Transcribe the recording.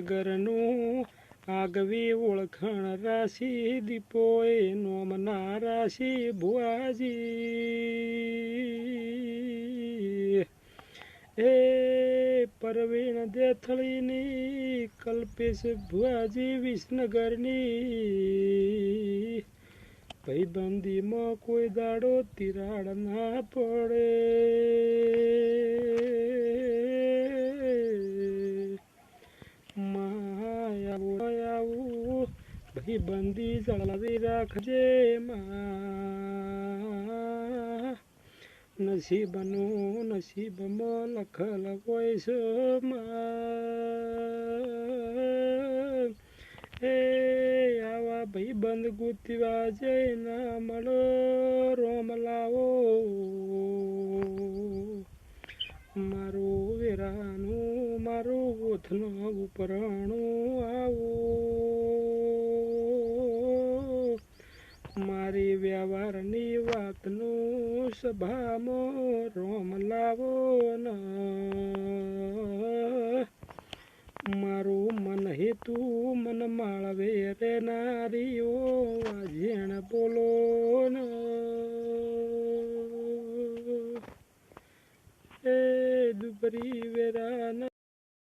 નગરનું આગવી ઓળખણ રાશિ દીપોએ નોમના રાશિ ભુઆજી એ પરવીણ દેથળીની કલ્પેશ ભુવાજી વિસનગરની. ભાઈબંધીમાં કોઈ દાડો તિરાડ ના પડે. ભાઈબંધી જળાવી રાખજે માં નસીબનું નસીબમાં લખલ કોઈ છે એ આવા ભાઈબંધ ગુતવા જઈ ના મળો રોમ લાવો મારું વેરાનું મારું ગોથનું ઉપરણું આવો સવારની વાતનું સભામો રોમ લાવો ન. મારું મન હે તું મન માળવે રે નારીઓ, વાજેણ બોલો ન. એ દુબરી